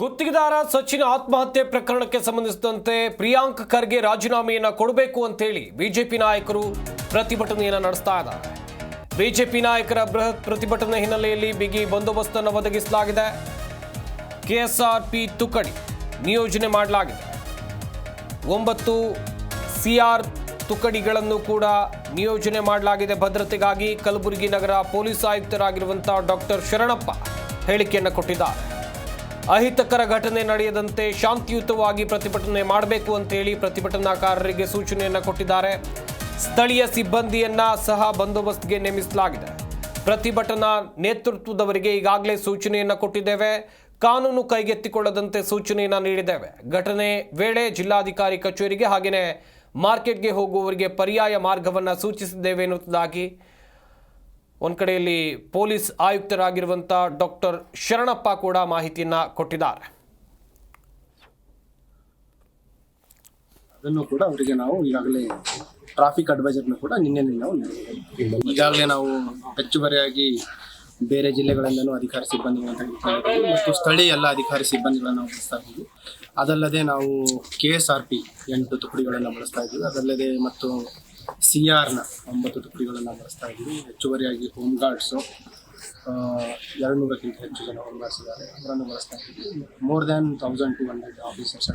ಗುತ್ತಿಗೆದಾರ ಸಚಿನ್ ಆತ್ಮಹತ್ಯೆ ಪ್ರಕರಣಕ್ಕೆ ಸಂಬಂಧಿಸಿದಂತೆ ಪ್ರಿಯಾಂಕ್ ಖರ್ಗೆ ರಾಜೀನಾಮೆಯನ್ನು ಕೊಡಬೇಕು ಅಂತೇಳಿ ಬಿಜೆಪಿ ನಾಯಕರು ಪ್ರತಿಭಟನೆಯನ್ನು ನಡೆಸ್ತಾ ಇದ್ದಾರೆ. ಬಿಜೆಪಿ ನಾಯಕರ ಬೃಹತ್ ಪ್ರತಿಭಟನೆ ಹಿನ್ನೆಲೆಯಲ್ಲಿ ಬಿಗಿ ಬಂದೋಬಸ್ತನ್ನು ಒದಗಿಸಲಾಗಿದೆ. ಕೆಎಸ್ಆರ್ಪಿ ತುಕಡಿ ನಿಯೋಜನೆ ಮಾಡಲಾಗಿದೆ. ಒಂಬತ್ತು ಸಿಆರ್ ತುಕಡಿಗಳನ್ನು ಕೂಡ ನಿಯೋಜನೆ ಮಾಡಲಾಗಿದೆ. ಭದ್ರತೆಗಾಗಿ ಕಲಬುರಗಿ ನಗರ ಪೊಲೀಸ್ ಆಯುಕ್ತರಾಗಿರುವಂತಹ ಡಾಕ್ಟರ್ ಶರಣಪ್ಪ ಹೇಳಿಕೆಯನ್ನು ಕೊಟ್ಟಿದ್ದಾರೆ. ಅಹಿತಕರ ಘಟನೆ ನಡೆಯದಂತೆ ಶಾಂತಿಯುತವಾಗಿ ಪ್ರತಿಭಟನೆ ಮಾಡಬೇಕು ಅಂತೇಳಿ ಪ್ರತಿಭಟನಾಕಾರರಿಗೆ ಸೂಚನೆಯನ್ನು ಕೊಟ್ಟಿದ್ದಾರೆ. ಸ್ಥಳೀಯ ಸಿಬ್ಬಂದಿಯನ್ನ ಸಹ ಬಂದೋಬಸ್ತ್ಗೆ ನೇಮಿಸಲಾಗಿದೆ. ಪ್ರತಿಭಟನಾ ನೇತೃತ್ವದವರಿಗೆ ಈಗಾಗಲೇ ಸೂಚನೆಯನ್ನು ಕೊಟ್ಟಿದ್ದೇವೆ. ಕಾನೂನು ಕೈಗೆತ್ತಿಕೊಳ್ಳದಂತೆ ಸೂಚನೆಯನ್ನು ನೀಡಿದ್ದೇವೆ. ಘಟನೆ ವೇಳೆ ಜಿಲ್ಲಾಧಿಕಾರಿ ಕಚೇರಿಗೆ ಹಾಗೆಯೇ ಮಾರ್ಕೆಟ್ಗೆ ಹೋಗುವವರಿಗೆ ಪರ್ಯಾಯ ಮಾರ್ಗವನ್ನು ಸೂಚಿಸಿದ್ದೇವೆ ಎನ್ನುವುದಾಗಿ ಒಂದು ಕಡೆಯಲ್ಲಿ ಪೊಲೀಸ್ ಆಯುಕ್ತರಾಗಿರುವಂಥ ಡಾಕ್ಟರ್ ಶರಣಪ್ಪ ಕೂಡ ಮಾಹಿತಿಯನ್ನು ಕೊಟ್ಟಿದ್ದಾರೆ. ಅದನ್ನು ಕೂಡ ಅವರಿಗೆ ನಾವು ಈಗಾಗಲೇ ಟ್ರಾಫಿಕ್ ಅಡ್ವೈಸರ್ನ ಕೂಡ ನಿನ್ನೆ ನಾವು ಈಗಾಗಲೇ ನಾವು ಹೆಚ್ಚುವರಿಯಾಗಿ ಬೇರೆ ಜಿಲ್ಲೆಗಳಿಂದನೂ ಅಧಿಕಾರಿ ಸಿಬ್ಬಂದಿಗಳನ್ನು ತೆಗೆದುಕೊಂಡಿದ್ದೀವಿ ಮತ್ತು ಸ್ಥಳೀಯ ಎಲ್ಲ ಅಧಿಕಾರಿ ಸಿಬ್ಬಂದಿಗಳನ್ನು ನಾವು ಬಳಸ್ತಾ ಇದ್ದೀವಿ. ಅದಲ್ಲದೆ ನಾವು ಕೆ ಎಸ್ ಆರ್ ಪಿ ಎಂಟು ತುಕಡಿಗಳನ್ನು ಬಳಸ್ತಾ ಇದ್ದೀವಿ. ಅದಲ್ಲದೆ ಮತ್ತು ಸಿ ಆರ್ನ ಒಂಬತ್ತು ತುಕಡಿಗಳನ್ನು ಬಳಸ್ತಾ ಇದ್ದೀವಿ. ಹೆಚ್ಚುವರಿಯಾಗಿ ಹೋಮ್ ಗಾರ್ಡ್ಸು ಎರಡು ನೂರಕ್ಕಿಂತ ಹೆಚ್ಚು ಜನ ಹೋಮ್ ಗಾರ್ಡ್ಸ್ ಇದ್ದಾರೆ. ಅವರನ್ನು ಬಳಸ್ತಾ ಇದ್ದೀವಿ. More than thousand two hundred officers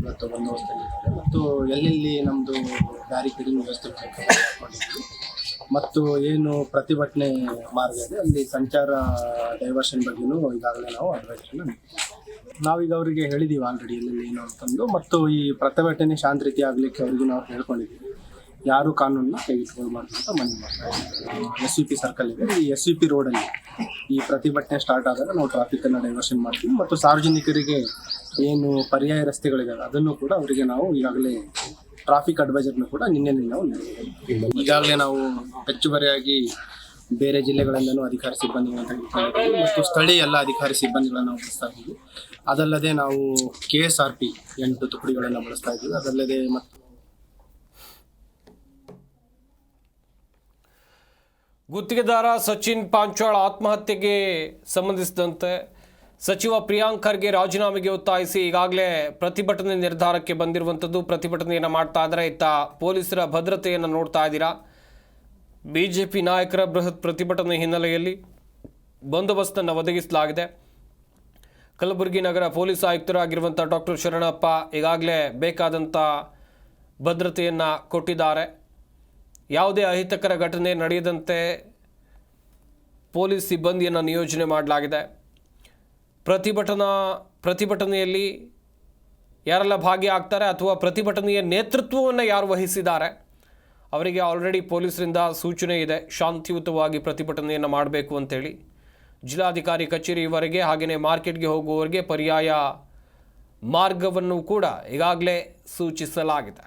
ಇವತ್ತು ಬಂದೋಬಸ್ತಲ್ಲಿದ್ದಾರೆ ಮತ್ತು ಎಲ್ಲೆಲ್ಲಿ ನಮ್ಮದು ಬ್ಯಾರಿಕೇಡಿಂಗ್ ವ್ಯವಸ್ಥೆ ಮತ್ತು ಏನು ಪ್ರತಿಭಟನೆ ಮಾರ್ಗ ಇದೆ, ಅಲ್ಲಿ ಸಂಚಾರ ಡೈವರ್ಷನ್ ಬಗ್ಗೆನೂ ಈಗಾಗಲೇ ನಾವು ಅಡ್ವೈಸನ್ನು ನಾವೀಗ ಅವರಿಗೆ ಹೇಳಿದ್ದೀವಿ ಆಲ್ರೆಡಿ ಎಲ್ಲೆಲ್ಲಿ ಏನು ಅಂತಂದು. ಮತ್ತು ಈ ಪ್ರತಿಭಟನೆ ಶಾಂತ ರೀತಿ ಆಗಲಿಕ್ಕೆ ಅವರಿಗೆ ನಾವು ಹೇಳ್ಕೊಂಡಿದ್ದೀವಿ ಯಾರು ಕಾನೂನನ್ನ ತೆಗೆದುಕೊಳ್ಬಾರ್ದು ಅಂತ ಮನವಿ ಮಾಡ್ತಾರೆ. ಎಸ್ ಯು ಪಿ ಸರ್ಕಲ್ ಇದೆ. ಈ ಎಸ್ ಯು ಪಿ ರೋಡಲ್ಲಿ ಈ ಪ್ರತಿಭಟನೆ ಸ್ಟಾರ್ಟ್ ಆದಾಗ ನಾವು ಟ್ರಾಫಿಕನ್ನು ಡೈವರ್ಷನ್ ಮಾಡ್ತೀವಿ ಮತ್ತು ಸಾರ್ವಜನಿಕರಿಗೆ ಏನು ಪರ್ಯಾಯ ರಸ್ತೆಗಳಿದಾವೆ, ಅದನ್ನು ಕೂಡ ಅವರಿಗೆ ನಾವು ಈಗಾಗಲೇ ಟ್ರಾಫಿಕ್ ಅಡ್ವೈಸರ್ನ ಕೂಡ ನಿನ್ನೆ ನಾವು. ಈಗಾಗಲೇ ನಾವು ಹೆಚ್ಚುವರಿಯಾಗಿ ಬೇರೆ ಜಿಲ್ಲೆಗಳಿಂದಲೂ ಅಧಿಕಾರಿ ಸಿಬ್ಬಂದಿಗಳನ್ನು ತೆಗೆದುಕೊಂಡಿದ್ದೀವಿ ಮತ್ತು ಸ್ಥಳೀಯ ಎಲ್ಲ ಅಧಿಕಾರಿ ಸಿಬ್ಬಂದಿಗಳನ್ನು ನಾವು ಬಳಸ್ತಾ ಇದ್ದೀವಿ. ಅದಲ್ಲದೆ ನಾವು ಕೆ ಎಸ್ ಆರ್ ಪಿ ಎಂಟು ತುಕಡಿಗಳನ್ನು ಬಳಸ್ತಾ ಇದ್ದೀವಿ. ಅದಲ್ಲದೆ ಮತ್ತು ಗುತ್ತಿಗೆದಾರ ಸಚಿನ್ ಪಾಂಚಾಳ್ ಆತ್ಮಹತ್ಯೆಗೆ ಸಂಬಂಧಿಸಿದಂತೆ ಸಚಿವ ಪ್ರಿಯಾಂಕ್ ಖರ್ಗೆ ರಾಜೀನಾಮೆಗೆ ಒತ್ತಾಯಿಸಿ ಈಗಾಗಲೇ ಪ್ರತಿಭಟನೆ ನಿರ್ಧಾರಕ್ಕೆ ಬಂದಿರುವಂಥದ್ದು. ಪ್ರತಿಭಟನೆಯನ್ನು ಮಾಡ್ತಾ ಇದ್ದಾರೆ ಇತ್ತ ಪೊಲೀಸರ ಭದ್ರತೆಯನ್ನು ನೋಡ್ತಾ ಇದ್ದೀರಾ? ಬಿ ಜೆ ಪಿ ನಾಯಕರ ಬೃಹತ್ ಪ್ರತಿಭಟನೆ ಹಿನ್ನೆಲೆಯಲ್ಲಿ ಬಂದೋಬಸ್ತನ್ನು ಒದಗಿಸಲಾಗಿದೆ. ಕಲಬುರಗಿ ನಗರ ಪೊಲೀಸ್ ಆಯುಕ್ತರಾಗಿರುವಂಥ ಡಾಕ್ಟರ್ ಶರಣಪ್ಪ ಈಗಾಗಲೇ ಬೇಕಾದಂಥ ಭದ್ರತೆಯನ್ನು ಕೊಟ್ಟಿದ್ದಾರೆ. ಯಾವುದೇ ಅಹಿತಕರ ಘಟನೆ ನಡೆಯದಂತೆ ಪೊಲೀಸ್ ಸಿಬ್ಬಂದಿಯನ್ನು ನಿಯೋಜನೆ ಮಾಡಲಾಗಿದೆ. ಪ್ರತಿಭಟನಾ, ಪ್ರತಿಭಟನೆಯಲ್ಲಿ ಯಾರೆಲ್ಲ ಭಾಗಿಯಾಗ್ತಾರೆ ಅಥವಾ ಪ್ರತಿಭಟನೆಯ ನೇತೃತ್ವವನ್ನು ಯಾರು ವಹಿಸಿದ್ದಾರೆ? ಅವರಿಗೆ ಆಲ್ರೆಡಿ ಪೊಲೀಸರಿಂದ ಸೂಚನೆ ಇದೆ. ಶಾಂತಿಯುತವಾಗಿ ಪ್ರತಿಭಟನೆಯನ್ನು ಮಾಡಬೇಕು ಅಂತೇಳಿ. ಜಿಲ್ಲಾಧಿಕಾರಿ ಕಚೇರಿವರೆಗೆ ಹಾಗೆಯೇ ಮಾರ್ಕೆಟ್ಗೆ ಹೋಗುವವರಿಗೆ ಪರ್ಯಾಯ ಮಾರ್ಗವನ್ನು ಕೂಡ ಈಗಾಗಲೇ ಸೂಚಿಸಲಾಗಿದೆ.